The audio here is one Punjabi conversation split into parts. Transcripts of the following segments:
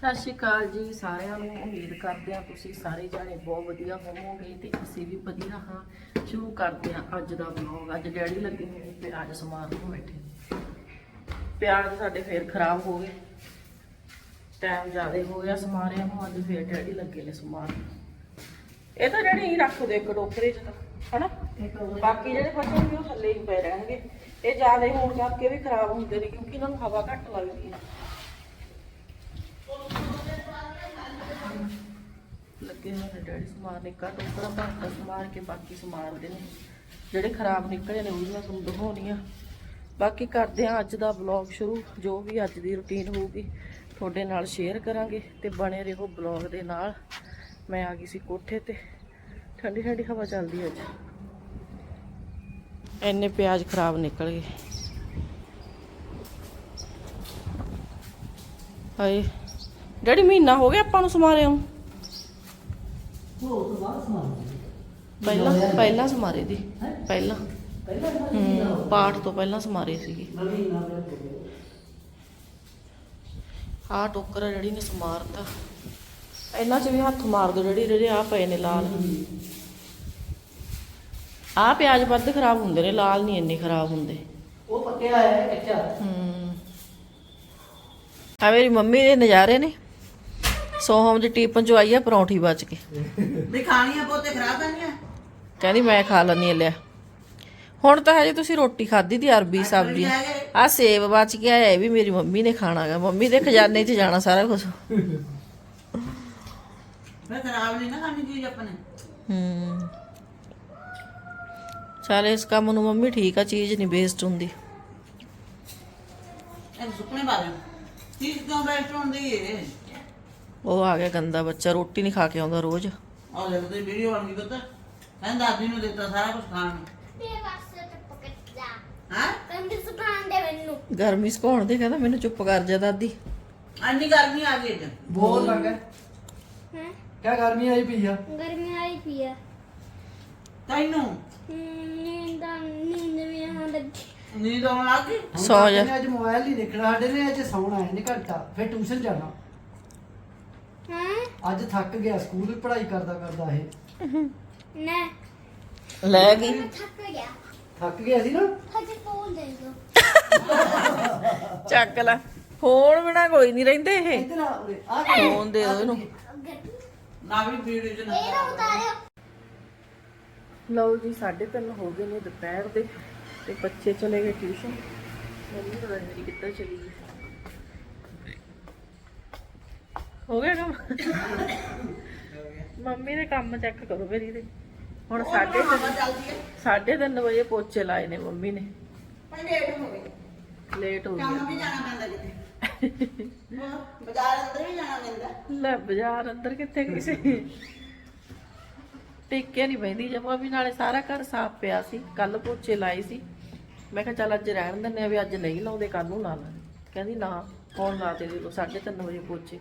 ਸਤਿ ਸ਼੍ਰੀ ਅਕਾਲ ਜੀ ਸਾਰਿਆਂ ਨੂੰ, ਉਮੀਦ ਕਰਦੇ ਹਾਂ ਤੁਸੀਂ ਸਾਰੇ ਜਾਣੇ ਬਹੁਤ ਵਧੀਆ ਹੋਵੋਗੇ ਤੇ ਅਸੀਂ ਵੀ ਵਧੀਆ ਹਾਂ। ਸ਼ੁਰੂ ਕਰਦੇ ਹਾਂ ਅੱਜ ਦਾ ਵਲੌਗ ਅੱਜ ਡੈਡੀ ਲੱਗੇ ਹੋਏ ਪਿਆਜ਼ ਸਮਾਰ ਨੂੰ ਬੈਠੇ ਪਿਆਜ਼ ਸਾਡੇ ਫੇਰ ਖਰਾਬ ਹੋ ਗਏ। ਟਾਈਮ ਜ਼ਿਆਦਾ ਹੋ ਗਿਆ ਸਮਾਰਿਆਂ ਨੂੰ, ਅੱਜ ਫੇਰ ਡੈਡੀ ਲੱਗੇ ਨੇ ਸਮਾਰ ਇਹ ਤਾਂ ਡੈਡੀ ਹੀ ਰੱਖ ਦੇ ਇੱਕ ਟੋਕਰੇ 'ਚ ਤਾਂ, ਹਨਾ? ਬਾਕੀ ਜਿਹੜੇ ਬਚਣਗੇ ਉਹ ਥੱਲੇ ਹੀ ਪਏ ਰਹਿਣਗੇ। ਇਹ ਜ਼ਿਆਦਾ ਹੋਣ ਕਰਕੇ ਵੀ ਖਰਾਬ ਹੁੰਦੇ ਨੇ ਕਿਉਂਕਿ ਇਹਨਾਂ ਨੂੰ ਹਵਾ ਘੱਟ ਲੱਗਦੀ ਹੈ। ਲੱਗੇ ਹੋਏ ਡੈਡੀ ਸਮਾਰ ਨਿੱਕਾ ਟੋਕਰਾ ਭਰਤਾ ਸਮਾਰ ਕੇ ਬਾਕੀ ਸਮਾਰਦੇ ਨੇ। ਜਿਹੜੇ ਖਰਾਬ ਨਿਕਲੇ ਨੇ, ਉਹ ਵੀ ਮੈਂ ਤੁਹਾਨੂੰ ਦਿਖਾਉਣੀ ਆ ਬਾਕੀ ਕਰਦੇ ਆ ਅੱਜ ਦਾ ਵਲੌਗ ਸ਼ੁਰੂ, ਜੋ ਵੀ ਅੱਜ ਦੀ ਰੁਟੀਨ ਹੋਊਗੀ, ਤੁਹਾਡੇ ਨਾਲ ਸ਼ੇਅਰ ਕਰਾਂਗੇ ਤੇ ਬਣੇ ਰਹੋ ਵਲੌਗ ਦੇ ਨਾਲ। ਮੈਂ ਆ ਗਈ ਸੀ ਕੋਠੇ ਤੇ, ਠੰਡੀ ਠੰਡੀ ਹਵਾ ਚੱਲਦੀ ਅੱਜ। ਇੰਨੇ ਪਿਆਜ਼ ਖਰਾਬ ਨਿਕਲ ਗਏ। ਹਾਏ ਡੈਡੀ ਮਹੀਨਾ ਹੋ ਗਿਆ ਆਪਾਂ ਨੂੰ ਸਮਾਰਿਆ ਨੂੰ। ਪਹਿਲਾਂ ਪਹਿਲਾਂ ਸਮਾਰੇ ਦੀ। ਪਹਿਲਾਂ। ਹੂੰ ਪਾਠ ਤੋਂ ਪਹਿਲਾਂ ਸਮਾਰੇ ਸੀਗੇ। ਆਹ ਟੋਕਰਾ ਜਿਹੜੀ ਨੇ ਸਮਾਰਤਾ। ਇਹਨਾਂ 'ਚ ਵੀ ਹੱਥ ਮਾਰ ਦੋ ਜਿਹੜੀ ਜਿਹੜੇ ਆ ਪਏ ਨੇ ਲਾਲ। ਆਹ ਪਿਆਜ਼ ਵੱਧ ਖਰਾਬ ਹੁੰਦੇ ਨੇ ਲਾਲ ਨਹੀਂ ਇੰਨੇ ਖਰਾਬ ਹੁੰਦੇ। ਉਹ ਪੱਕਿਆ ਹੈ ਕੱਚਾ। ਹੂੰ। ਆ ਮੇਰੀ ਮੰਮੀ ਦੇ ਨਜ਼ਾਰੇ ਨੇ। ਸੋਹਮ ਦੀ ਟੀਪਨ ਚੋਂ ਆਈ ਆ ਪਰੌਂਠੀ ਬਚ ਕੇ ਵੀ ਖਾਣੀਆਂ ਪੋਤੇ ਖਰਾਬ ਕਰਨੀਆਂ ਕਹਿੰਦੀ ਮੈਂ ਖਾ ਲੈਣੀ ਲਿਆ। ਹੁਣ ਤਾਂ ਹਜੇ ਤੁਸੀਂ ਰੋਟੀ ਖਾਧੀ ਦੀ ਅਰਬੀ ਸਬਜ਼ੀ। ਆ ਸੇਬ ਬਚ ਗਿਆ ਇਹ ਵੀ ਮੇਰੀ ਮੰਮੀ ਨੇ ਖਾਣਾਗਾ ਮੰਮੀ ਦੇ ਖਜ਼ਾਨੇ 'ਚ ਜਾਣਾ ਸਾਰਾ ਕੁਝ ਮੈਂ ਖਰਾਬ ਨਹੀਂ ਨਾ ਖਾਣੀ ਚੀਜ਼ ਆਪਣੇ। ਹੂੰ। ਚੱਲ ਇਸ ਕੰਮ ਨੂੰ ਮੰਮੀ ਠੀਕ ਆ ਚੀਜ਼ ਨਹੀਂ ਵੇਸਟ ਹੁੰਦੀ। ਇਹ ਸੁਪਨੇ ਬਾਰੇ ਚੀਜ਼ ਕਿਉਂ ਬੈਸਟ ਹੁੰਦੀ ਏ? ਉਹ ਆ ਗਿਆ ਗੰਦਾ ਬੱਚਾ ਰੋਟੀ ਨਹੀਂ ਖਾ ਕੇ ਆਉਂਦਾ ਰੋਜ਼। ਆ ਲੈ ਤੇ ਵੀਡੀਓ ਬਣ ਗਈ ਪਤਾ। ਦਾਦੀ ਨੂੰ ਦਿੱਤਾ ਸਾਰਾ ਕੁਝ ਖਾਣ ਨੂੰ। ਮੇਰੇ ਚੁੱਪ ਕਰ ਜਾ। ਹਾਂ? ਕੰਦ ਸੁਭਾਂ ਦੇ ਮੈਨੂੰ। ਗਰਮੀ ਸੁਕਾਉਣ ਦੇ ਕਹਿੰਦਾ ਮੈਨੂੰ ਚੁੱਪ ਕਰ ਜਾ ਦਾਦੀ। ਅੰਨੀ ਗਰਮੀ ਆ ਗਈ ਅੱਜ। ਬਹੁਤ ਲੱਗ ਹੈ। ਹੈ? ਕਿਆ ਗਰਮੀ ਆਈ ਪਈ ਆ? ਗਰਮੀ ਆਈ ਪਈ ਆ। ਤੈਨੂੰ? ਨੀਂਦ ਨੀਂਦ ਵੀ ਆਉਣ ਲੱਗੀ। ਨੀਂਦ ਆਉਣ ਲੱਗੀ ਸੌ ਜਾ। ਅੱਜ ਮੋਬਾਈਲ ਹੀ ਦੇਖਣਾ ਸਾਡੇ ਨੇ ਅੱਜ ਸੌਣਾ ਹੈ ਨਹੀਂ ਘੰਟਾ ਫਿਰ ਟਿਊਸ਼ਨ ਜਾਣਾ। ਅੱਜ ਥੱਕ ਗਿਆ ਸਕੂਲ ਪੜ੍ਹਾਈ ਕਰਦਾ ਕਰਦਾ ਇਹ। ਨਾ। ਲੈ ਗਈ। ਮੈਂ ਥੱਕ ਗਿਆ। ਥੱਕ ਗਿਆ ਸੀ ਨਾ? ਹਜੇ ਫੋਨ ਦੇ ਦੋ ਚੱਕ ਲੈ। ਫੋਨ ਬਿਨਾ ਕੋਈ ਨਹੀਂ ਰਹਿੰਦੇ ਇਹ। ਇੱਧਰ ਆ ਉਰੇ ਆ ਫੋਨ ਦੇ ਦਿਓ ਇਹਨੂੰ। ਨਾ ਵੀ ਵੀਡੀਓ ਚ ਨਾ ਇਹ ਨਾ ਉਤਾਰਿਓ। ਲਓ ਜੀ 3:30 ਹੋ ਗਏ ਨੇ ਦੁਪਹਿਰ ਦੇ ਤੇ ਬੱਚੇ ਚਲੇ ਗਏ ਟਿਊਸ਼ਨ ਮੰਮੀ ਪਤਾ ਨੀ ਮੇਰੀ ਕਿੱਧਰ ਚਲੀ ਗਈ? ਹੋ ਗਿਆ ਕੰਮ? ਮੰਮੀ ਦੇ ਕੰਮ ਚੈੱਕ ਕਰੋ ਮੇਰੀ ਦੇ ਹੁਣ ਸਾਢੇ ਤਿੰਨ- ਸਾਢੇ ਤਿੰਨ ਵਜੇ ਪੋਚੇ ਲਾਏ ਨੇ ਮੰਮੀ ਨੇ। ਪਰ ਲੇਟ ਹੋ ਗਈ ਲੇਟ ਹੋ ਕੰਮ ਗਿਆ ਵੀ ਜਾਣਾ ਪੈਂਦਾ ਕਿਤੇ। ਹੋਰ, ਬਾਜ਼ਾਰ ਅੰਦਰ ਵੀ ਜਾਣਾ ਪੈਂਦਾ। ਲੈ ਬਾਜ਼ਾਰ ਅੰਦਰ ਕਿੱਥੇ ਕਿਸੇ? ਟਿੱਕੇ ਨਹੀਂ ਬੈਂਦੀ ਜਮਾ ਵੀ ਨਾਲੇ ਸਾਰਾ ਘਰ ਸਾਫ਼ ਪਿਆ ਸੀ ਕੱਲ ਪੋਚੇ ਲਾਏ ਸੀ। ਮੈਂ ਕਿਹਾ ਚੱਲ ਅੱਜ ਰਹਿਣ ਦਿੰਦੇ ਆ ਵੀ ਅੱਜ ਨਹੀਂ ਲਾਉਂਦੇ ਕੱਲ ਨੂੰ ਲਾ ਲਾਂਗੇ। ਕਹਿੰਦੀ ਨਾ ਹੁਣ ਲਾ ਤੇ ਜਦੋਂ 3:30 ਵਜੇ ਪੋਚੇ।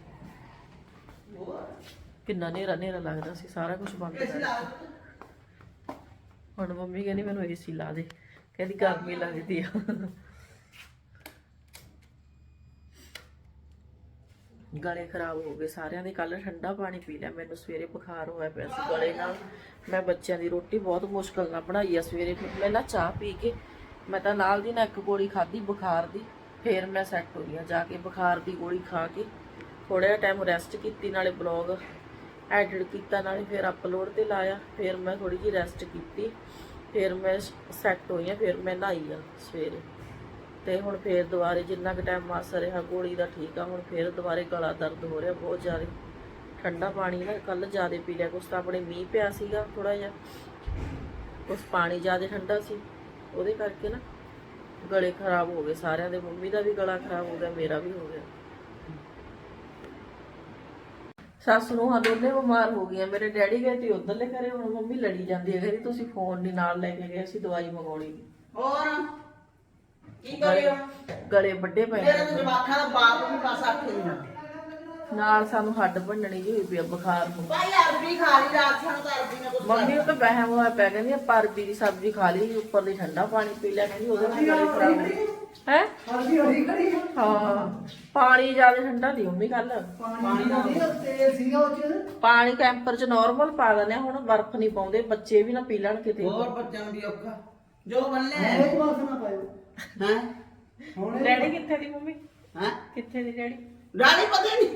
ਕਿੰਨਾ ਨੇਰਾ ਨੇਰਾ ਲੱਗਦਾ ਸੀ ਸਾਰਾ ਕੁਝ ਬੰਦ ਕਰ ਹੁਣ ਮੰਮੀ ਕਹਿੰਦੀ ਮੈਨੂੰ ਏਸੀ ਲਾ ਦੇ ਕਹਿੰਦੀ ਗਰਮੀ ਲੱਗਦੀ ਆ। ਗਲੇ ਖਰਾਬ ਹੋ ਗਏ ਸਾਰਿਆਂ ਦੇ ਕੱਲ ਠੰਡਾ ਪਾਣੀ ਪੀ ਲਿਆ ਮੈਨੂੰ ਸਵੇਰੇ ਬੁਖਾਰ ਹੋਇਆ ਪਿਆ ਸੀ ਗਲੇ ਨਾਲ। ਮੈਂ ਬੱਚਿਆਂ ਦੀ ਰੋਟੀ ਬਹੁਤ ਮੁਸ਼ਕਲ ਨਾਲ ਬਣਾਈ ਆ ਸਵੇਰੇ ਮੈਂ ਨਾ ਚਾਹ ਪੀ ਕੇ ਮੈਂ ਤਾਂ ਨਾਲ ਦੀ ਨਾਲ ਇੱਕ ਗੋਲੀ ਖਾਧੀ ਬੁਖਾਰ ਦੀ ਫਿਰ ਮੈਂ ਸੈੱਟ ਹੋਈ ਆ ਜਾ ਕੇ ਬੁਖਾਰ ਦੀ ਗੋਲੀ ਖਾ ਕੇ। ਥੋੜਾ ਜਿਹਾ ਟਾਈਮ ਰੈਸਟ ਕੀਤੀ, ਨਾਲੇ ਬਲੌਗ ਐਡਿਟ ਕੀਤਾ, ਨਾਲੇ ਫਿਰ ਅਪਲੋਡ ਤੇ ਲਾਇਆ, ਫਿਰ ਮੈਂ ਥੋੜੀ ਜਿਹੀ ਰੈਸਟ ਕੀਤੀ, ਫਿਰ ਮੈਂ ਸੈੱਟ ਹੋਈ ਆ, ਫਿਰ ਮੈਂ ਨਹਾਈ ਆ ਸਵੇਰੇ। ਤੇ ਹੁਣ ਫੇਰ ਦੁਬਾਰੇ ਜਿੰਨਾ ਕੁ ਟਾਈਮ ਮਾਸ ਰਿਹਾ, ਗੋਲੀ ਦਾ ਠੀਕ ਆ, ਹੁਣ ਫੇਰ ਦੁਬਾਰੇ ਗਲਾ ਦਰਦ ਹੋ ਰਿਹਾ ਬਹੁਤ ਜ਼ਿਆਦਾ। ਠੰਡਾ ਪਾਣੀ ਨਾ ਕੱਲ ਜ਼ਿਆਦਾ ਪੀ ਲਿਆ, ਕੁਛ ਤਾਂ ਆਪਣੇ ਮੀਂਹ ਪਿਆ ਸੀਗਾ ਥੋੜਾ ਜਿਹਾ ਉਸ ਪਾਣੀ ਜ਼ਿਆਦਾ ਠੰਡਾ ਸੀ। ਉਹਦੇ ਕਰਕੇ ਨਾ ਗਲੇ ਖਰਾਬ ਹੋ ਗਏ, ਸਾਰਿਆਂ ਦੇ, ਮੰਮੀ ਦਾ ਵੀ ਗਲਾ ਖਰਾਬ ਹੋ ਗਿਆ, ਮੇਰਾ ਵੀ ਹੋ ਗਿਆ। ਸੱਸ ਨੂੰ ਹਾਂ ਦੋਨੇ ਬਿਮਾਰ ਹੋ ਗਈਆਂ ਮੇਰੇ ਡੈਡੀ ਗਏ ਤੇ ਉਧਰਲੇ ਘਰੇ ਹੁਣ ਮੰਮੀ ਲੜੀ ਜਾਂਦੀ ਹੈ ਕਹਿੰਦੀ ਤੁਸੀਂ ਫੋਨ ਨਹੀਂ ਨਾਲ ਲੈ ਕੇ ਗਏ ਸੀ ਦਵਾਈ ਮੰਗਾਉਣੀ। ਹੋਰ? ਕੀ ਕਰਿਓ? ਗਲੇ ਵੱਡੇ ਪਏ ਤੇਰੇ ਨੇ। ਤਾਂ ਜਵਾਖਾਂ ਦਾ ਬਾਪ ਵੀ ਬਸ ਆਖੇ ਨਹੀਂ ਨਾਲ ਸਾਨੂੰ ਹੱਡ ਭੰਨਣੀ ਜਿਹੀ ਹੋਈ ਪਈ ਆ ਬੁਖਾਰ ਨੂੰ। ਭਾਈ ਅਰਬੀ ਖਾ ਲਈ ਰਾਤ ਸਾਨੂੰ ਤਾਂ ਅਰਬੀ ਨਾਲ ਕੁਝ ਮੰਮੀ ਨੂੰ ਤਾਂ ਵਹਿਮ ਹੋਇਆ ਪਿਆ ਕਹਿੰਦੀ ਆ ਪਰਬੀ ਦੀ ਸਬਜ਼ੀ ਖਾ ਲਈ ਉੱਪਰ ਦੀ ਠੰਡਾ ਪਾਣੀ ਪੀ ਲਿਆ ਕਹਿੰਦੀ ਉਹਦੇ ਨਾਲ ਗਲੇ ਖਰਾਬ ਹੋ ਗਏ। ਹੈ? ਹਲਦੀ ਹੋਈ ਖੜੀ ਆ। ਹਾਂ। ਪਾਣੀ ਜ਼ਿਆਦਾ ਠੰਡਾ ਨਹੀਂ ਮੰਮੀ ਕੱਲ ਪਾਣੀ ਦਾ ਨਹੀਂ ਤੇਲ ਸੀਗਾ ਉਹ ਚ। ਪਾਣੀ ਕੈਂਪਰ ਚ ਨਾਰਮਲ ਪਾ ਦਿੰਦੇ ਆ, ਹੁਣ ਬਰਫ਼ ਨਹੀਂ ਪਾਉਂਦੇ ਬੱਚੇ ਵੀ ਨਾ ਪੀ ਲੈਣ ਕਿਤੇ। ਹੋਰ ਬੱਚਿਆਂ ਨੂੰ ਵੀ ਔਖਾ। ਜੋ ਬੰਨੇ ਨਾ ਪਾਇਓ। ਹੈ? ਹੁਣ ਇਹ- ਡੈਡੀ ਕਿੱਥੇ ਦੀ ਮੰਮੀ? ਹੈ? ਕਿੱਥੇ ਦੀ ਡੈਡੀ? ਡਾਲੀ ਪਤਾ ਨਹੀਂ।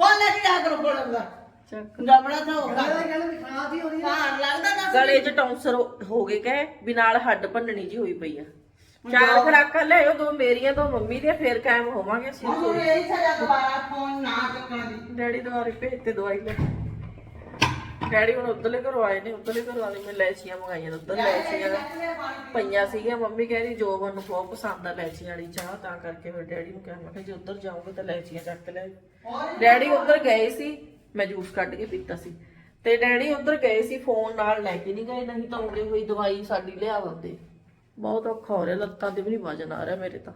ਹੁਣ ਲੈ ਕੇ ਆ ਕਰੋ ਕੋਲ ਦਾ ਚੱਕ। ਜਬੜਾ ਤਾਂ ਹੋ ਕਹਿੰਦਾ ਕਹਿੰਦਾ ਵੀ ਖਰਾਬ ਹੀ ਹੋਣੀ ਆ। ਭਾਰ ਲੱਗਦਾ ਨਾ ਗਲੇ 'ਚ ਟੌਂਸਰ ਹੋ ਗਏ ਕਹੇ ਵੀ ਨਾਲ ਹੱਡ ਭੰਨਣੀ ਜੀ ਹੋਈ ਪਈ ਆ। ਚਾਰ ਖਰਾਕਾਂ ਲਿਆਓ ਦੋ ਮੇਰੀਆਂ ਦੋ ਮੰਮੀ ਦੀਆਂ ਫੇਰ ਕਾਇਮ ਹੋਵਾਂਗੇ ਅਸੀਂ ਹੁਣ ਇਹ ਸਜ਼ਾ ਦੁਬਾਰਾ ਫੋਨ ਨਾ ਚੱਕਣ ਦੀ ਡੈਡੀ ਦੁਆਰੇ ਭੇਜ ਤੇ ਦਵਾਈ ਲੈ। ਡੈਡੀ ਹੁਣ ਉਧਰਲੇ ਘਰੋਂ ਆਏ ਨੇ ਉਧਰਲੇ ਘਰੋਂ ਆਲੇ ਮੈਂ ਲੈਚੀਆਂ ਮੰਗਾਈਆਂ ਉਧਰ ਲੈਚੀਆਂ ਪਈਆਂ ਸੀਗੀਆਂ ਮੰਮੀ ਕਹਿੰਦੀ ਜੋਬਨ ਨੂੰ ਬਹੁਤ ਪਸੰਦ ਆ ਲੈਚੀਆਂ ਵਾਲੀ ਚਾਹ ਤਾਂ ਕਰਕੇ ਫਿਰ ਡੈਡੀ ਨੂੰ ਕਿਹਾ ਮੈਂ ਕਿਹਾ ਜੇ ਉਧਰ ਜਾਓਗੇ ਤਾਂ ਲੈਚੀਆਂ ਚੱਕ ਕੇ ਲੈ ਡੈਡੀ ਉਧਰ ਗਏ ਸੀ ਮੈਂ ਜੂਸ ਕੱਢ ਕੇ ਪੀਤਾ ਸੀ। ਤੇ ਡੈਡੀ ਉਧਰ ਗਏ ਸੀ ਫੋਨ ਨਾਲ ਲੈ ਕੇ ਨਹੀਂ ਗਏ ਨਹੀਂ ਤਾਂ ਆਉਂਦੇ ਹੋਈ ਦਵਾਈ ਸਾਡੀ ਲਿਆ ਦਿੰਦੇ। ਬਹੁਤ ਔਖਾ ਹੋ ਰਿਹਾ, ਲੱਤਾਂ ਤੇ ਵੀ ਨਹੀਂ ਵਜਨ ਆ ਰਿਹਾ ਮੇਰੇ ਤਾਂ।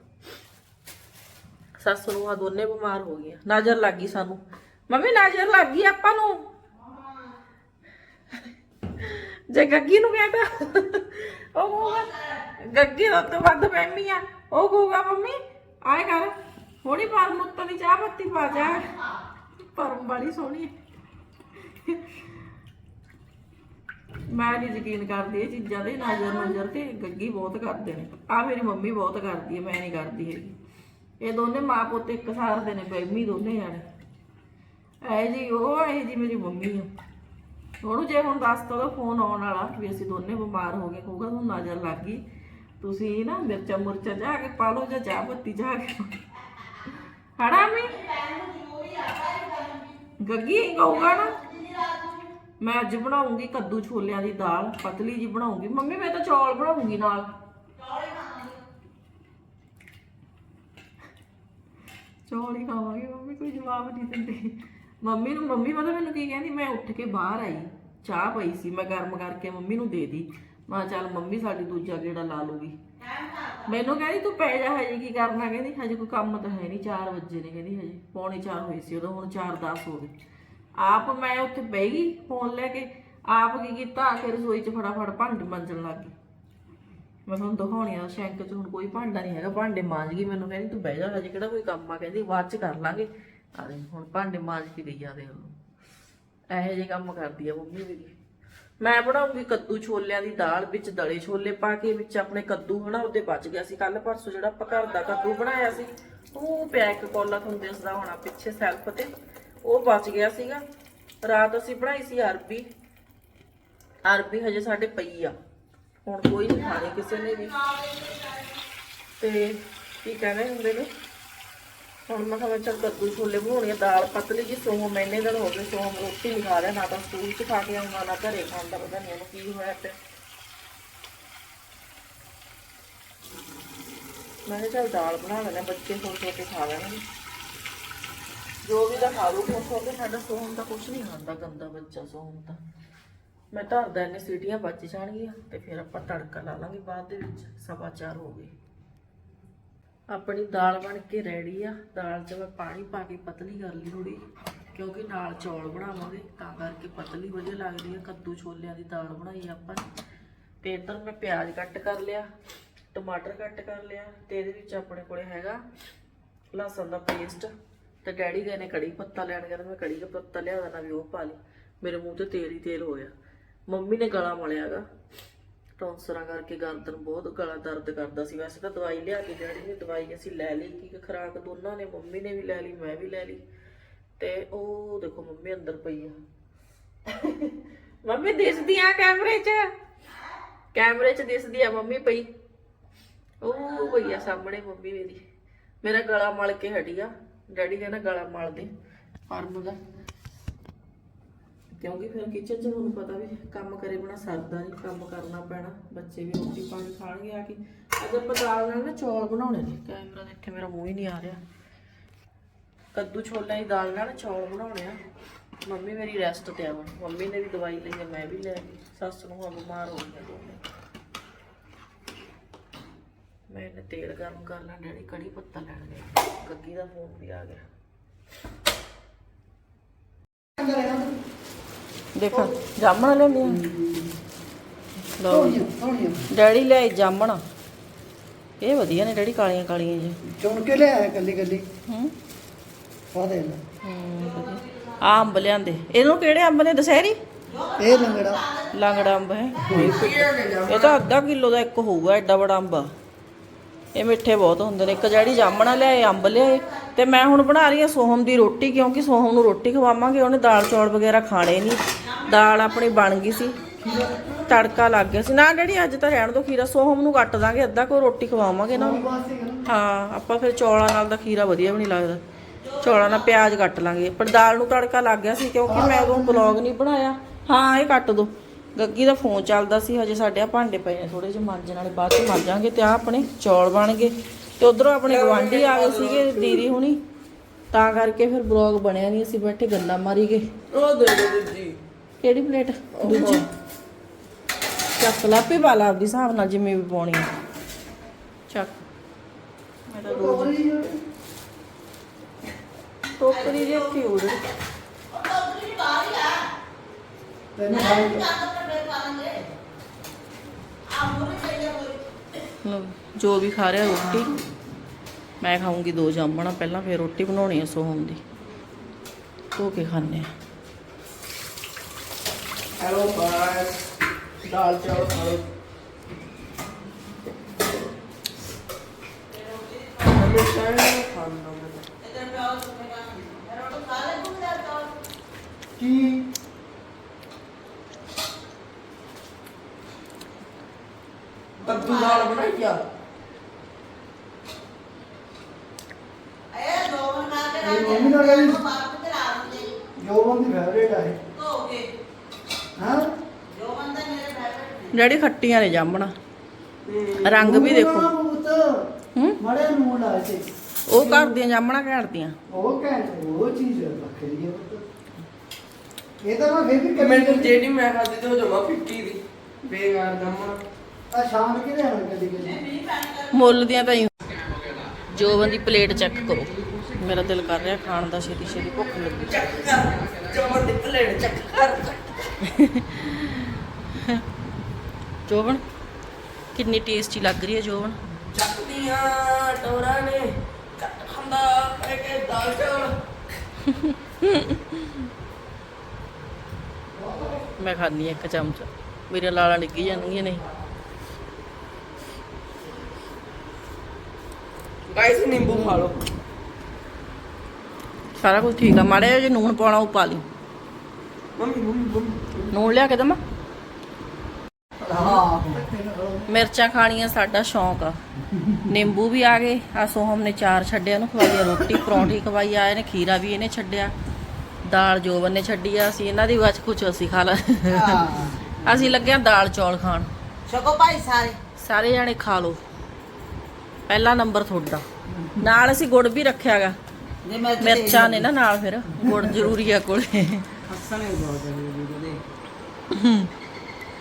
ਸੱਸ ਨੂੰ ਆ ਦੋਨੇ ਬਿਮਾਰ ਹੋ ਗਈਆਂ। ਨਜ਼ਰ ਲੱਗ ਗਈ ਸਾਨੂੰ। ਮੰਮੀ, ਨਜ਼ਰ ਲੱਗ ਗਈ ਆਪਾਂ ਨੂੰ। ਜੇ ਗੱਗੀ ਨੂੰ ਕਹਿੰਦਾ ਉਹ ਕਹੂਗਾ, ਗੱਗੀ ਦਾ ਤੋਂ ਵੱਧ ਪੈਮੀ ਆ। ਉਹ ਕਹੂਗਾ, ਮੰਮੀ, ਆਏ ਕਰ। ਥੋੜੀ ਪਾਰ ਮੁੱਤ ਦੀ ਚਾਹ ਪੱਤੀ ਪਾ ਜਾ ਪਰਮ ਬੜੀ ਸੋਹਣੀ ਹੈ। ਮੈਂ ਨਹੀਂ ਯਕੀਨ ਕਰਦੀ ਇਹ ਚੀਜ਼ਾਂ ਦੇ, ਨਜ਼ਰ ਨਜ਼ਰ ਤੇ ਗੱਗੀ ਬਹੁਤ ਕਰਦੇ ਨੇ। ਆ ਮੇਰੀ ਮੰਮੀ ਬਹੁਤ ਕਰਦੀ ਹੈ, ਮੈਂ ਨਹੀਂ ਕਰਦੀ ਹੈਗੀ। ਇਹ ਦੋਨੇ ਮਾਂ ਪੁੱਤ ਇੱਕ ਸਾਰਦੇ ਨੇ ਬੈਮੀ ਦੋਨੇ ਜਾਣੇ। ਐ ਜੀ, ਉਹ ਐ ਜੀ ਮੇਰੀ ਮੰਮੀ ਆ। ਉਹਨੂੰ ਜੇ ਹੁਣ ਦੱਸ ਤਾ ਫੋਨ ਆਉਣ ਵਾਲਾ ਵੀ ਅਸੀਂ ਦੋਨੇ ਬਿਮਾਰ ਹੋ ਗਏ, ਕਹੂਗਾ ਤੁਹਾਨੂੰ ਨਜ਼ਰ ਲੱਗ ਗਈ। ਤੁਸੀਂ ਨਾ ਮਿਰਚਾਂ ਮੁਰਚਾਂ ਜਾ ਕੇ ਪਾ ਲਓ ਜਾਂ ਚਾਹ ਪੱਤੀ ਜਾ ਕੇ ਹੜਾ ਮੈਂ ਗੱਗੀ ਕਹੂਗਾ ਨਾ ਮੈਂ ਅੱਜ ਬਣਾਉਂਗੀ ਕੱਦੂ ਛੋਲਿਆਂ ਦੀ ਦਾਲ ਪਤਲੀ ਜੀ ਬਣਾਉਂਗੀ। ਮੰਮੀ ਮੈਂ ਤਾਂ ਚੌਲ ਬਣਾਉਂਗੀ ਨਾਲ। ਚੌਲ ਹੀ ਖਾਵਾਂਗੇ। ਮੰਮੀ ਕੋਈ ਜਵਾਬ ਨਹੀਂ ਦਿੰਦੇ। ਮੰਮੀ ਨੂੰ ਮੰਮੀ ਪਤਾ ਮੈਨੂੰ ਕੀ ਕਹਿੰਦੀ ਮੈਂ ਉੱਠ ਕੇ ਬਾਹਰ ਆਈ ਚਾਹ ਪਈ ਸੀ ਮੈਂ ਗਰਮ ਕਰਕੇ ਮੰਮੀ ਨੂੰ ਦੇ ਦੀ। ਮੈਂ ਚੱਲ ਮੰਮੀ ਸਾਡੀ ਦੂਜਾ ਗੇੜਾ ਲਾ ਲੂਗੀ ਮੈਨੂੰ ਕਹਿੰਦੀ ਤੂੰ ਪੈ ਜਾ ਹਜੇ ਕੀ ਕਰਨਾ? ਕਹਿੰਦੀ ਹਜੇ ਕੋਈ ਕੰਮ ਤਾਂ ਹੈ ਨਹੀਂ 4 ਵਜੇ ਨੇ। ਕਹਿੰਦੀ ਹਜੇ ਪੌਣੇ 4 ਹੋਏ ਸੀ ਉਦੋਂ ਹੁਣ 4:10 ਹੋ ਗਏ। ਆਪ ਮੈਂ ਉੱਥੇ ਬਹਿ ਗਈ ਫੋਨ ਲੈ ਕੇ, ਆਪ ਕੀ ਕੀਤਾ, ਆ ਕੇ ਰਸੋਈ 'ਚ ਫਟਾਫਟ ਭਾਂਡੇ ਮਾਂਜਣ ਲੱਗ ਗਈ। ਮੈਂ ਤੁਹਾਨੂੰ ਦਿਖਾਉਣੀ ਆ, ਸ਼ੈਂਕ 'ਚ ਹੁਣ ਕੋਈ ਭਾਂਡਾ ਨਹੀਂ ਹੈਗਾ, ਭਾਂਡੇ ਮਾਂਜ ਗਈ, ਮੈਨੂੰ ਕਹਿੰਦੀ ਤੂੰ ਬਹਿ ਜਾ, ਹਜੇ ਕਿਹੜਾ ਕੋਈ ਕੰਮ ਆ? ਕਹਿੰਦੀ ਬਾਅਦ 'ਚ ਕਰ ਲਾਂਗੇ। ਆ ਦੇ ਹੁਣ ਭਾਂਡੇ ਮਾਂਜ ਕੇ ਗਈ ਆ ਦੇ ਇਹੋ ਜਿਹੇ ਕੰਮ ਕਰਦੀ ਆ ਮੰਮੀ ਮੇਰੀ। ਮੈਂ ਬਣਾਉਂਗੀ ਕੱਦੂ ਛੋਲਿਆਂ ਦੀ ਦਾਲ ਵਿੱਚ ਦਲੇ ਛੋਲੇ ਪਾ ਕੇ, ਵਿੱਚ ਆਪਣੇ ਕੱਦੂ ਹਨਾ, ਉਹਦੇ ਬਚ ਗਿਆ ਸੀ ਕੱਲ ਪਰਸੋਂ ਜਿਹੜਾ ਆਪਾਂ ਘਰ ਦਾ ਕੱਦੂ ਬਣਾਇਆ ਸੀ। ਉਹ ਪਿਆ ਇੱਕ ਕੋਲਾ ਤੁਹਾਨੂੰ ਦਿਸਦਾ ਹੋਣਾ ਪਿੱਛੇ ਸੈਲਫ ਤੇ। ਉਹ ਬਚ ਗਿਆ ਸੀਗਾ। ਰਾਤ ਅਸੀਂ ਬਣਾਈ ਸੀ ਅਰਬੀ। ਅਰਬੀ ਹਜੇ ਸਾਡੇ ਪਈ ਆ। ਹੁਣ ਕੋਈ ਨਹੀਂ ਖਾਣੀ ਕਿਸੇ ਨੇ ਵੀ। ਤੇ ਕੀ ਕਹਿੰਦੇ ਹੁੰਦੇ ਨੇ? ਹੁਣ ਮੈਂ ਕਿਹਾ ਚੱਲ ਕੱਦੂ ਛੋਲੇ ਬਣਾਉਣੇ ਆ, ਦਾਲ ਪਤਲੀ ਜੀ, ਸੋਮ ਮੈਨੇ ਦਿਨ ਹੋ ਗਏ, ਸੋਮ ਰੋਟੀ ਨਹੀਂ ਖਾ ਰਿਹਾ, ਨਾ ਤਾਂ ਸਕੂਲ 'ਚ ਖਾ ਕੇ ਆਉਂਦਾ, ਨਾ ਘਰੇ ਖਾਂਦਾ ਪਤਾ ਨਹੀਂ ਉਹਨੂੰ ਕੀ ਹੋਇਆ ਪਿਆ। ਮੈਂ ਕਿਹਾ ਚੱਲ ਦਾਲ ਬਣਾ ਲੈਣਾ ਬੱਚੇ ਖੁਸ਼ ਛੋਟੇ ਖਾ ਲੈਣਗੇ। ਜੋ ਵੀ ਦਾ ਖਾ ਲੂ ਖੁਸ਼ ਹੋ ਕੇ ਸਾਡਾ ਸੋਹਣ ਤਾਂ ਕੁਝ ਨਹੀਂ ਖਾਂਦਾ ਗੰਦਾ ਬੱਚਾ ਸੋਹਣ ਤਾਂ ਮੈਂ ਧਰਦਾ ਇਹਨੇ ਸੀਟੀਆਂ ਬਚ ਜਾਣਗੀਆਂ, ਤੇ ਫਿਰ ਆਪਾਂ ਤੜਕਾ ਲਾ ਲਾਂਗੇ ਬਾਅਦ ਦੇ ਵਿੱਚ, ਸਵਾ ਚਾਰ ਹੋ ਗਏ। ਆਪਣੀ ਦਾਲ ਬਣ ਕੇ ਰੈਡੀ ਆ। ਦਾਲ 'ਚ ਮੈਂ ਪਾਣੀ ਪਾ ਕੇ ਪਤਲੀ ਕਰ ਲਈ ਥੋੜੀ ਕਿਉਂਕਿ ਨਾਲ ਚੌਲ ਬਣਾਵਾਂਗੇ, ਤਾਂ ਕਰਕੇ ਪਤਲੀ ਵਧੀਆ ਲੱਗਦੀ ਆ। ਕੱਦੂ ਛੋਲਿਆਂ ਦੀ ਦਾਲ ਬਣਾਈ ਆਪਾਂ ਨੇ। ਤੇ ਇੱਧਰ ਮੈਂ ਪਿਆਜ਼ ਕੱਟ ਕਰ ਲਿਆ, ਟਮਾਟਰ ਕੱਟ ਕਰ ਲਿਆ, ਤੇ ਇਹਦੇ ਵਿੱਚ ਆਪਣੇ ਕੋਲੇ ਹੈਗਾ ਲਸਣ ਦਾ ਪੇਸਟ ਤੇ ਡੈਡੀ ਗਏ ਨੇ ਕੜੀ ਪੱਤਾ ਲੈਣ ਗਏ ਤੇ ਮੈਂ ਕੜੀ ਦਾ ਪੱਤਾ ਲਿਆ ਨਾ ਵੀ ਉਹ ਪਾ ਲਈ। ਮੇਰੇ ਮੂੰਹ ਤੇ ਤੇਲ ਹੀ ਤੇਲ ਹੋ ਗਿਆ ਮੰਮੀ ਨੇ ਗਲਾ ਮਲਿਆਗਾ। ਟੌਂਸਰਾਂ ਕਰਕੇ ਗਰਦਨ ਬਹੁਤ ਗਲਾ ਦਰਦ ਕਰਦਾ ਸੀ। ਵੈਸੇ ਤਾਂ ਦਵਾਈ ਲਿਆ ਕੇ ਡੈਡੀ ਨੇ, ਦਵਾਈ ਅਸੀਂ ਲੈ ਲਈ ਕਿ ਖਰਾਕ ਦੋਨਾਂ ਨੇ, ਮੰਮੀ ਨੇ ਵੀ ਲੈ ਲਈ, ਮੈਂ ਵੀ ਲੈ ਲਈ। ਤੇ ਉਹ ਦੇਖੋ ਮੰਮੀ ਅੰਦਰ ਪਈ ਆ। ਮੰਮੀ ਦਿਸਦੀ ਆ ਕੈਮਰੇ 'ਚ? ਕੈਮਰੇ 'ਚ ਦਿਸਦੀ ਆ ਮੰਮੀ ਪਈ। ਉਹ ਪਈ ਆ ਸਾਹਮਣੇ ਮੰਮੀ ਮੇਰੀ। ਮੇਰਾ ਗਲਾ ਮਲ ਕੇ ਹਟੀ ਆ। ਡੈਡੀ ਕਹਿੰਦਾ ਗਲਾ ਮਲ ਦੇ ਫਾਰਮ ਦਾ। ਕਿਉਂਕਿ ਫਿਰ ਕਿਚਨ 'ਚ ਤੁਹਾਨੂੰ ਪਤਾ ਵੀ ਕੰਮ ਕਰੇ ਬਣਾ ਸਰਦਾ ਨਹੀਂ, ਕੰਮ ਕਰਨਾ ਪੈਣਾ। ਬੱਚੇ ਵੀ ਰੋਟੀ ਪਾਣੀ ਖਾਣਗੇ ਆ ਕੇ। ਅੱਜ ਆਪਾਂ ਦਾਲ ਨਾਲ ਨਾ ਚੌਲ ਬਣਾਉਣੇ ਨੇ। ਕੈਮਰਾ ਦੇ ਇੱਥੇ ਮੇਰਾ ਮੂੰਹ ਹੀ ਨਹੀਂ ਆ ਰਿਹਾ। ਕੱਦੂ ਛੋਲਿਆਂ ਦੀ ਦਾਲ ਨਾਲ ਚੌਲ ਬਣਾਉਣੇ ਆ। ਮੰਮੀ ਮੇਰੀ ਰੈਸਟ ਤੇ ਆ ਮੰਮੀ ਨੇ ਵੀ ਦਵਾਈ ਲਈ ਹੈ ਮੈਂ ਵੀ ਲੈ ਲਈ। ਸੱਸ ਨੂੰ ਆ ਬਿਮਾਰ ਹੋ ਗਈ ਦੋਨੇ ਮੈਂ ਇਹਨੇ ਤੇਲ ਗਰਮ ਕਰ ਲਾਂ ਡੈਡੀ ਕੜੀ ਪੱਤਾ ਲੈਣ ਗਏ। ਗੱਗੀ ਦਾ ਫੋਨ ਵੀ ਆ ਗਿਆ। ਦੇਖੋ ਜਾਮਣ ਲੈਣੀ ਲਓ ਡੈਡੀ ਲੈ ਜਾਮਣ। ਇਹ ਵਧੀਆ ਨੇ ਡੈਡੀ ਕਾਲੀਆਂ ਕਾਲੀਆਂ ਜੀ ਚੁਣ ਕੇ ਲਿਆਇਆ ਕੱਲੀ ਕੱਲੀ। ਹੂੰ। ਪਾ ਦੇ। ਲੈ। ਆਹ ਅੰਬ ਲਿਆਂਦੇ। ਇਹਨੂੰ ਕਿਹੜੇ ਅੰਬ ਨੇ? ਦਸਹਿਰੀ? ਇਹ ਲੰਗੜਾ। ਲੰਗੜਾ ਅੰਬ ਹੈ। ਇਹ ਤਾਂ ਅੱਧਾ ਕਿਲੋ ਦਾ ਇੱਕ ਹੋਊਗਾ ਐਡਾ ਬੜਾ ਅੰਬ। ਆ ਇਹ ਮਿੱਠੇ ਬਹੁਤ ਹੁੰਦੇ ਨੇ। ਇੱਕ ਜਿਹੜੀ ਜਾਮਣਾ ਲਿਆਏ ਅੰਬ ਲਿਆਏ, ਤੇ ਮੈਂ ਹੁਣ ਬਣਾ ਰਹੀ ਹਾਂ ਸੋਹਮ ਦੀ ਰੋਟੀ, ਕਿਉਂਕਿ ਸੋਹਮ ਨੂੰ ਰੋਟੀ ਖਵਾਵਾਂਗੇ, ਉਹਨੇ ਦਾਲ ਚੌਲ ਵਗੈਰਾ ਖਾਣੇ ਨਹੀਂ। ਦਾਲ ਆਪਣੀ ਬਣ ਗਈ ਸੀ। ਤੜਕਾ ਲੱਗ ਗਿਆ ਸੀ। ਨਾ ਡੈਡੀ, ਅੱਜ ਤਾਂ ਰਹਿਣ ਦੋ, ਖੀਰਾ ਸੋਹਮ ਨੂੰ ਕੱਟ ਦਾਂਗੇ, ਅੱਧਾ ਕੋ ਰੋਟੀ ਖਵਾਵਾਂਗੇ ਨਾ। ਹਾਂ, ਆਪਾਂ ਫਿਰ ਚੌਲਾਂ ਨਾਲ ਦਾ ਖੀਰਾ ਵਧੀਆ ਵੀ ਨਹੀਂ ਲੱਗਦਾ। ਚੌਲਾਂ ਨਾਲ ਪਿਆਜ਼ ਕੱਟ ਲਾਂਗੇ। ਪਰ ਦਾਲ ਨੂੰ ਤੜਕਾ ਲੱਗ ਗਿਆ ਸੀ, ਕਿਉਂਕਿ ਮੈਂ ਉਦੋਂ ਬਲੌਗ ਨਹੀਂ ਬਣਾਇਆ। ਹਾਂ, ਇਹ ਕੱਟ ਦੋ। ਗੱਗੀ ਦਾ ਫੋਨ ਚੱਲਦਾ ਸੀ ਹਜੇ ਸਾਡੇ ਆ ਭਾਂਡੇ ਪਏ ਨੇ ਥੋੜੇ ਜਿਹੇ ਮਾਂਜਣ ਵਾਲੇ ਬਾਅਦ ਚ ਮਾਂਜਾਂਗੇ ਤੇ ਆ ਆਪਣੇ ਚੌਲ ਬਣ ਗਏ। ਤੇ ਉਧਰੋਂ ਆਪਣੇ ਗਵਾਂਢੀ ਆ ਗਏ ਸੀਗੇ ਦੀਦੀ ਹੁਣੀ। ਤਾਂ ਕਰਕੇ ਫਿਰ ਬਲੌਗ ਬਣਿਆ ਨਹੀਂ ਅਸੀਂ ਬੈਠੇ ਗੱਲਾਂ ਮਾਰੀ ਗਏ। ਉਹ ਦੇ ਦੇ ਦੂਜੀ। ਕਿਹੜੀ ਪਲੇਟ? ਦੂਜੀ? ਚੱਕ ਲਾ ਪੇ ਵਾਲਾ ਆਪਦੀ ਹਿਸਾਬ ਨਾਲ ਜਿਵੇਂ ਵੀ ਪਾਉਣੀ ਆ। ਚੱਕ। ਮੈਂ ਤਾਂ ਰੋਜ਼ ਟੋਕਰੀ ਜਿਹੀ ਇੱਥੇ ਉੜ ਤੈਨੂੰ ਖਾਈ ਲਓ, ਜੋ ਵੀ ਖਾ ਰਿਹਾ ਰੋਟੀ ਮੈਂ ਖਾਊਂਗੀ ਦੋ ਜਾਮਣਾ ਪਹਿਲਾਂ ਫਿਰ ਰੋਟੀ ਬਣਾਉਣੀ ਆ ਸੋਹਮ ਦੀ। ਧੋ ਕੇ ਖਾਣੇ ਆ। ਹੈਲੋ ਗਾਇਸ ਦਾਲ ਚਾਵਲ ਖਾ ਲਓ। ਕੀ? ਕੱਦੂ ਦਾਲ ਬਣਾਈ ਆ। ਇਹ ਮੰਮੀ ਨਾਲ ਗਈ ਜੋਬਨ ਦੀ ਫੇਵਰੇਟ ਹੈ ਹਾਂ? ਡੈਡੀ ਖੱਟੀਆਂ ਨੇ ਜਾਮਣਾ। ਰੰਗ ਵੀ ਦੇਖੋ। ਹੂੰ? ਮੜੇ ਨੂੰ ਲਾ ਸੀ ਉਹ ਘਰ ਦੀਆਂ ਜਾਮਣਾ ਘਰ ਦੀਆਂ। ਉਹ ਕਹਿੰਦੇ ਉਹ ਚੀਜ਼ ਵੱਖਰੀ ਹੈ ਪੁੱਤ। ਇਹ ਤਾਂ ਮੈਂ ਫਿਰ ਵੀ ਮੈਨੂੰ ਕਦੀ ਜਿਹੜੀ ਮੈਂ ਖਾਦੀ ਤੇ ਉਹ ਜਮਾ ਫਿੱਕੀ ਦੀ। ਬੇਕਾਰ ਜਮਾ ਆ ਸ਼ਾਮ ਕਿਹਦੇ ਆਣਾ ਕਦੀ ਕਦੀ ਮੁੱਲ ਦੀਆਂ ਤਾਂ ਜੋਬਨ ਦੀ ਪਲੇਟ ਚੈੱਕ ਕਰੋ। ਮੇਰਾ ਦਿਲ ਕਰ ਰਿਹਾ ਖਾਣ ਦਾ ਛੇਤੀ ਛੇਤੀ ਭੁੱਖ ਲੱਗੀ। ਜਮਾ ਦੀ ਪਲੇਟ ਚੱਕ ਕਰ। ਜੋਬਨ ਕਿੰਨੀ ਟੇਸਟੀ ਲੱਗ ਰਹੀ ਹੈ ਜੋਬਨ? ਚੱਕਦੀਆਂ ਟੋਰਾ ਨੇ ਕੱਟ ਖਾਂਦਾ ਕਹਿ ਕੇ ਦਾਲ ਚਾਵਲ ਮੈਂ ਖਾਣੀ ਇੱਕ ਚਮਚ। ਮੇਰੇ ਲਾਲਾਂ ਡਿੱਗੀ ਜਾਣਗੀਆਂ ਨਹੀਂ ਗਾਇਸ ਨਿੰਬੂ ਖਾ ਲਓ। ਸਾਰਾ ਕੁਝ ਠੀਕ ਆ। ਮਾੜੇ ਜੇ ਨੂਣ ਪਾਉਣਾ ਉਹ ਪਾ ਲਈ। Mummy mummy mummy. ਨੂਣ ਲਿਆ ਕੇ ਦਮਾ ਮਿਰਚਾਂ ਖਾਣੀਆਂ ਸਾਡਾ ਸ਼ੌਂਕ ਆ। ਨਿੰਬੂ ਵੀ ਆ ਗਏ। ਆ ਸੋਹਮ ਨੇ ਚਾਰ ਛੱਡਿਆ ਉਹਨੂੰ ਖਵਾਈ ਆ ਰੋਟੀ। ਪਰੌਂਠੀ ਖਵਾਈ ਆ ਇਹਨੇ ਖੀਰਾ ਵੀ ਇਹਨੇ ਛੱਡਿਆ। ਦਾਲ ਜੋਬਨ ਨੇ ਛੱਡੀ ਆ। ਅਸੀਂ ਇਹਨਾਂ ਦੀ ਵਿੱਚ ਕੁਝ ਅਸੀਂ ਖਾ ਲਾ। ਅਸੀਂ ਲੱਗੇ ਆ ਦਾਲ ਚੌਲ ਖਾਣ। ਛਕੋ ਭਾਈ ਸਾਰੇ। ਸਾਰੇ ਜਾਣੇ ਖਾ ਲਓ। ਪਹਿਲਾ ਨੰਬਰ ਤੁਹਾਡਾ। ਨਾਲ ਅਸੀਂ ਗੁੜ ਵੀ ਰੱਖਿਆਗਾ। ਜੇ ਮੈਂ ਮਿਰਚਾਂ ਨੇ ਨਾ ਨਾਲ ਫਿਰ ਗੁੜ ਜ਼ਰੂਰੀ ਆ ਕੋਲੇ। ਹੱਸਣੇ ਬਹੁਤ ਹੈ ਵੀਡੀਓ ਦੇ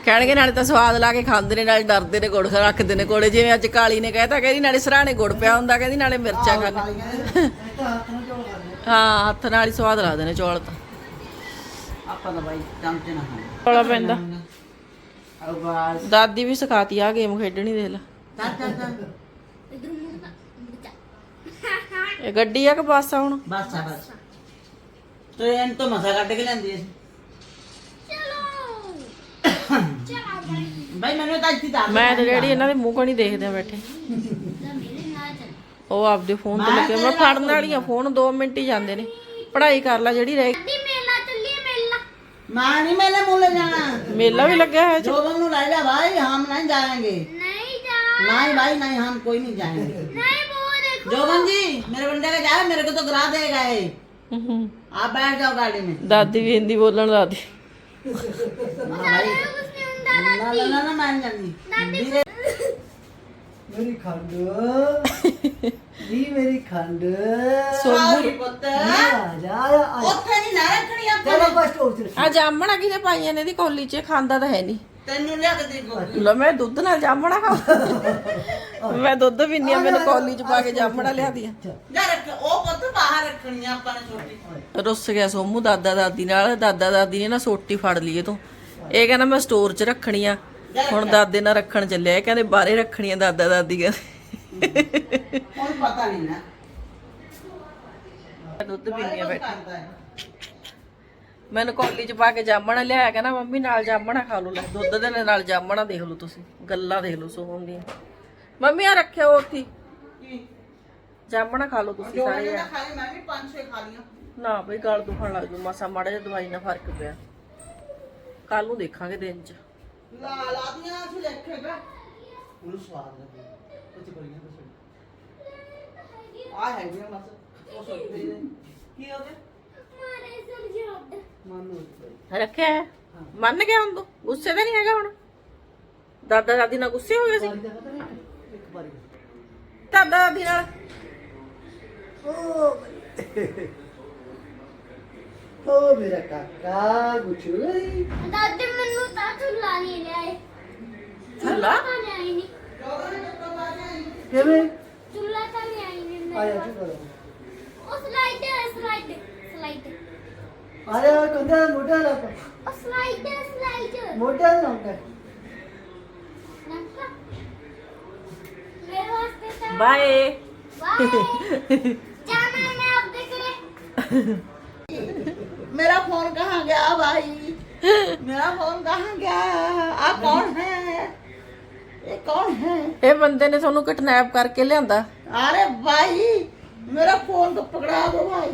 ਕਹਿਣਗੇ ਨਾਲੇ ਤਾਂ ਸਵਾਦ ਲਾ ਕੇ ਖਾਂਦੇ ਨੇ ਨਾਲੇ ਡਰਦੇ ਨੇ ਗੁੜ ਰੱਖਦੇ ਨੇ ਕੋਲੇ। ਜਿਵੇਂ ਅੱਜ ਕਾਲੀ ਨੇ ਕਹਿਤਾ ਕਹਿੰਦੀ ਨਾਲੇ ਸਰਾਣੇ ਗੁੜ ਪਿਆ ਹੁੰਦਾ ਕਹਿੰਦੀ ਨਾਲੇ ਮਿਰਚਾਂ ਨਾਲ ਕਰਦੇ ਹਾਂ ਹੱਥ ਨਾਲ ਹੀ ਸਵਾਦ ਲੱਗਦੇ ਨੇ ਚੌਲ ਤਾਂ। ਆਪਾਂ ਤਾਂ ਬਾਈ ਚਮਚੇ ਨਾ ਖਾਣੇ ਚੌਲਾ ਪੈਂਦਾ। ਆਓ ਬਾਸ। ਦਾਦੀ ਵੀ ਸਿਖਾਤੀ ਆ ਗੇਮ ਖੇਡਣੀ ਦੇਖ ਲੈ। ਚੱਲ ਚੱਲ ਚੱਲ। ਇਹ ਗੱਡੀ ਆ ਕਿ ਬੱਸ ਆ ਹੁਣ? ਬਸ ਆ ਬਸ ਤੇ ਇਹਨਾਂ ਤੋਂ ਮਸਾ ਕੱਢ ਕੇ ਲੈਂਦੀ ਸੀ। ਮੈਂ ਤਾਂ ਜਿਹੜੀ ਇਹਨਾਂ ਦੇ ਮੂੰਹ ਕੋਣੀ ਦੇਖਦੇ ਆ ਬੈਠੇ ਉਹ ਆਪਦੇ ਫੋਨ ਤੇ ਲੱਗੇ ਮੈਂ ਫੜਨ ਵਾਲੀ ਆ ਫੋਨ 2 ਮਿੰਟ ਹੀ ਜਾਂਦੇ ਨੇ। ਪੜ੍ਹਾਈ ਕਰ ਲੈ ਜਿਹੜੀ ਰਹਿ ਦੀ ਮੇਲਾ ਚੱਲੀ ਮੇਲਾ। ਮੇਲਾ ਵੀ ਲੱਗਿਆ ਹੋਇਆ ਜੀ। ਨੂੰ ਲੈ ਜਾ ਭਾਈ ਹਮ ਨਹੀਂ ਜਾਵਾਂਗੇ। नहीं भाई नहीं हम कोई नहीं जाएंगे ਨਹੀਂ वो देखो जोबन जी मेरे बंदे का जाए मेरे को तो गिरा देगा ये ਹੂੰ। आप बैठ जाओ गाड़ी में ਦਾਦੀ ਵੀ ਹਿੰਦੀ ਬੋਲਣ ਲੱਗੀ हाँ भाई कुछ नहीं ਹੁੰਦਾ ना ना ना ना मान जानी धीरे ਮੇਰੀ ਖੰਡ ਨੀ ਮੇਰੀ ਖੰਡ सॉरी पुत्र ਆ ਜਾ ਆ ਉੱਥੇ ਨਹੀਂ ਨਾ ਰੱਖਣੀ ਆਪਾਂ ਚਲੋ ਬਸ ਸਟੋਰ ਤੇ ਆ ਜਾਮਣਾ ਕਿਨੇ ਪਾਈਆਂ ਨੇ ਇਹਦੀ ਕੋਲੀ 'ਚ ਖਾਂਦਾ ਤਾਂ ਹੈ ਨਹੀਂ ਤੈਨੂੰ ਲਿਆ ਕੇ ਦੇ ਗੋ ਲੈ ਮੈਂ ਦੁੱਧ ਨਾਲ ਜਾਮਣਾ। ਖਾ ਮੈਂ ਦੁੱਧ ਪੀਂਦੀ ਆ ਮੈਨੂੰ ਕੋਲੀ 'ਚ ਪਾ ਕੇ ਜਾਮਣਾ ਲਿਆ ਦੀਆਂ ਜਾ ਰੱਖ ਉਹ ਪੁੱਤ ਬਾਹਰ ਰੱਖਣੀ ਆ ਆਪਾਂ ਨੇ ਛੋਟੀ ਰੁੱਸ ਗਿਆ ਸੋਮੂ ਦਾਦਾ ਦਾਦੀ ਨਾਲ ਦਾਦਾ ਦਾਦੀ ਨੇ ਨਾ ਸੋਟੀ ਫੜ ਲਈ ਇਹ ਤੋਂ। ਇਹ ਕਹਿੰਦਾ ਮੈਂ ਸਟੋਰ 'ਚ ਰੱਖਣੀ ਆ। ਹੁਣ ਦਾਦੇ ਨਾਲ ਰੱਖਣ ਚੱਲਿਆ ਇਹ ਕਹਿੰਦੇ ਬਾਹਰੇ ਰੱਖਣੀ ਆ ਦਾਦਾ ਦਾਦੀ ਕਹਿੰਦੇ। ਹੁਣ ਪਤਾ ਨਹੀਂ ਨਾ। ਦੁੱਧ ਆ ਬੈਠੀ। ਮੈਨੂੰ ਕੌਲੀ ਚ ਪਾ ਕੇ ਜਾਮਣਾ ਲਿਆਇਆ ਕਹਿੰਦਾ ਮੰਮੀ ਨਾਲ ਜਾਮਣਾ ਖਾ ਲਓ ਲੈ ਦੁੱਧ ਦੇ ਨਾਲ ਜਾਮਣਾ ਦੇਖ ਲਓ ਤੁਸੀਂ ਗੱਲਾਂ ਦੇਖ ਲਓ ਸੋਹਣ ਦੀਆਂ ਮੰਮੀ ਆ ਰੱਖਿਓ ਉੱਥੇ ਕੀ? ਜਾਮਣਾ ਖਾ ਲਓ ਤੁਸੀਂ ਜੋ ਸਾਰੇ। ਇਹਨੇ ਜਣੇ। ਖਾ ਲਈ ਮੈਂ ਵੀ ਪੰਜ ਛੇ ਖਾ ਲੀਆਂ ਨਾ ਬਈ ਗਲ ਦੁਖਣ ਲੱਗ ਜੂ ਮਸਾ ਮਾੜਾ ਜਿਹਾ ਦਵਾਈ ਨਾਲ ਫ਼ਰਕ ਪਿਆ। ਕੱਲ ਨੂੰ ਦੇਖਾਂਗੇ ਦਿਨ ਚ। ਲਾ ਲਾ ਦੀਆਂ ਅਸੀਂ ਲਿਖੇਗਾ ਉਹਨੂੰ ਸਵਾਦ ਲੱਗਦਾ ਕੁਝ ਬੜੀਆਂ ਦੱਸੋ ਆ ਹੈ ਜੀ ਮਸ। ਉਹ ਸੋਚਦੇ ਨੇ। ਕੀ ਹੋ ਗਿਆ ਮਾਰੇ ਸਰ ਜੋਦ ਮਨ ਨੂੰ ਰੱਖਿਆ ਹੈ? ਮੰਨ ਗਿਆ ਹੁਣ ਤੂੰ? ਗੁੱਸੇ ਤੇ ਨਹੀਂ ਹੈਗਾ ਹੁਣ? ਦਾਦਾ ਦਾਦੀ ਨਾਲ ਗੁੱਸੇ ਹੋ ਗਏ ਸੀ? ਦਾਦਾ ਦਾਦੀ ਨਾਲ? ਓ ਮੇਰਾ ਕਾਕਾ ਗੁੱਛੂ ਗਈ ਦਾਦੀ ਮੈਨੂੰ ਤਾਂ ਝੁੱਲਾ ਨਹੀਂ ਲਿਆਏ। ਥੱਲਾ ਤਾਂ ਲਿਆਈ ਨਹੀਂ। ਕਿਵੇਂ? ਝੁੱਲਾ ਤਾਂ ਲਿਆਈ ਨਹੀਂ ਆਇਆ ਮੇਰੇ ਜੀ ਕਰੋ ਉਹ ਸਲਾਈਡ ਹੈ ਸਲਾਈਡ ਸਲਾਈਡ ਅਰੇ ਕੰਦਾ ਮੋਟਾ ਲਾ ਉਹ ਸਲਾਈਡ ਹੈ ਸਲਾਈਡ ਮੋਟਾ ਲਾਉਂਦਾ ਨੰਕਾ ਮੇਰੇ ਵਾਸਤੇ ਤਾਂ ਬਾਏ ਬਾਏ ਜਾਣਾ ਮੈਂ ਆਪਦੇ ਘਰੇ मेरा फोन कहाँ गया भाई मेरा फोन कहाँ गया आप कौन है ये कौन है ਇਹ ਬੰਦੇ ਨੇ ਤੁਹਾਨੂੰ ਕਿਡਨੈਪ ਕਰਕੇ ਲਿਆਂਦਾ अरे भाई मेरा फोन तो पकड़ा दो भाई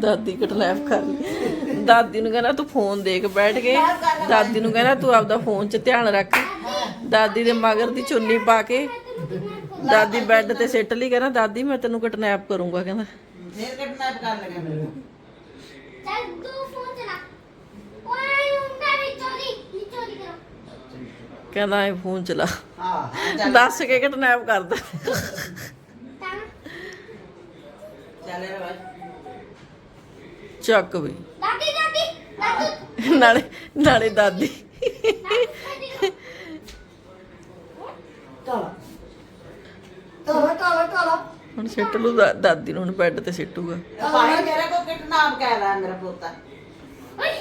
ਦਾਦੀ ਕਟਲੈਪ ਕਰ ਲਈ। ਦਾਦੀ ਨੂੰ ਕਹਿੰਦਾ ਤੂੰ ਫੋਨ ਦੇ ਕੇ ਬੈਠ ਕੇ। ਦਾਦੀ ਨੂੰ ਕਹਿੰਦਾ ਤੂੰ ਆਪਦਾ ਫੋਨ 'ਚ ਧਿਆਨ ਰੱਖ। ਦਾਦੀ ਦੇ ਮਗਰ ਦੀ ਚੁੰਨੀ ਪਾ ਕੇ ਦਾਦੀ ਬੈੱਡ ਤੇ ਸਿੱਟ ਲਈ ਕਹਿੰਦਾ ਦਾਦੀ ਮੈਂ ਤੈਨੂੰ ਕਟਨੈਪ ਕਰੂੰਗਾ ਕਹਿੰਦਾ। ਕਹਿੰਦਾ। ਇਹ ਫੋਨ ਚਲਾ। ਦੱਸ ਕੇ ਕਟਨੈਪ ਕਰਦਾ। ਚੱਲ ਬਾਈ ਚੱਕ ਵੀ। ਦਾਦੀ ਦਾਦੀ ਨਾਲੇ ਨਾਲੇ ਦਾਦੀ। ਹੁਣ ਸਿੱਟ ਲੂ ਦਾਦੀ ਨੂੰ ਹੁਣ ਬੈੱਡ ਤੇ ਸਿੱਟੂਗਾ। ਭਾਈ ਮੇਰੇ ਕੋ ਕਿਡਨਾਪ ਕਹਿ ਲਾ ਮੇਰਾ ਪੋਤਾ।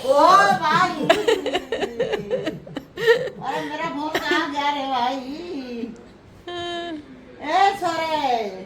ਓ ਭਾਈ। ਅਰੇ ਮੇਰਾ ਭੋਤਾ ਜਾ ਰਿਹਾ ਭਾਈ? ਏ ਸਰੇ।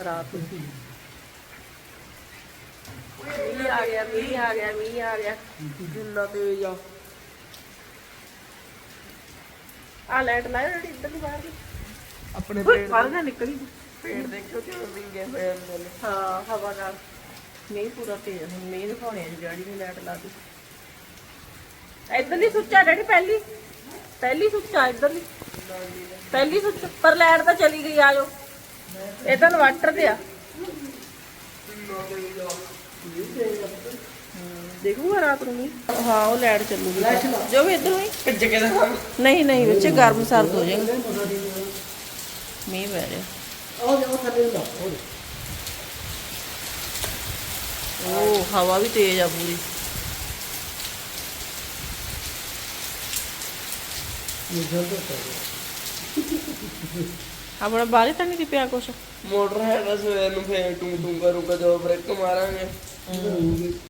ਰਾਤ ਨੂੰ। ਮੀਂਹ ਆ ਗਿਆ ਮੀਂਹ ਆ ਗਿਆ ਮੀਂਹ ਆ ਗਿਆ। ਕਿੰਨਾ ਤੇਜ਼ ਆ। ਆ ਲਾਈਟ ਲਾਇਆ ਜਿਹੜੀ ਇੱਧਰ ਦੀ ਬਾਹਰ ਦੀ। ਆਪਣੇ ਪੇੜ ਬਾਹਰ ਨਾ ਨਿਕਲੀ। ਪੇੜ ਦੇਖੋ ਕਿ ਵਿੰਗੇ ਹੋਏ ਅੰਦਰ ਹਾਂ ਹਵਾ ਨਾਲ। ਮੀਂਹ ਪੂਰਾ ਤੇਜ਼ ਆ। ਹੁਣ ਮੀਂਹ ਦਿਖਾਉਣੇ ਆ ਜੀ ਡੈਡੀ ਨੇ ਲਾਈਟ ਲਾ ਦਿੱਤੀ ਇੱਧਰਲੀ ਸੁੱਚ ਆ ਡੈਡੀ ਪਹਿਲੀ। ਪਹਿਲੀ ਸੁੱਚ ਆ ਇੱਧਰਲੀ ਪਹਿਲੀ ਸੁੱਚ ਪਰ ਲਾਈਟ ਤਾਂ ਚਲੀ ਗਈ ਆਜੋ ਇਹ ਤਾਂ ਇਨਵਰਟਰ ਤੇ ਆ ਦੇਖੂਗਾ ਰਾਤ ਨੂੰ ਮੀਂਹ ਹਾਂ ਉਹ ਲਾਈਟ ਚੱਲੂਗੀ ਜੋ ਵੀ ਇੱਧਰੋਂ ਹੀ ਨਹੀਂ ਨਹੀਂ ਵਿੱਚ ਗਰਮ ਸਰਦ ਹੋ ਜਾਏਗਾ ਮੀਂਹ ਪੈ ਰਿਹਾ ਉਹ ਉਹ ਥੱਲੇ ਲਾ ਉਹ ਉਹ ਹਵਾ ਵੀ ਤੇਜ਼ ਆ ਪੂਰੀ ਇਹ ਜਲਦੀ ਕਰ ਆਪਣਾ ਬਾਰੇ ਤਾਂ ਨਹੀਂ ਦੀ ਪਿਆ ਕੁਛ? ਮੋਟਰ ਹੈ ਤਾਂ ਸਵੇਰ ਨੂੰ ਫੇਰ ਟੂ ਟੂ ਕਰੂਗਾ ਜਦੋਂ ਬ੍ਰੇਕ ਮਾਰਾਂਗੇ।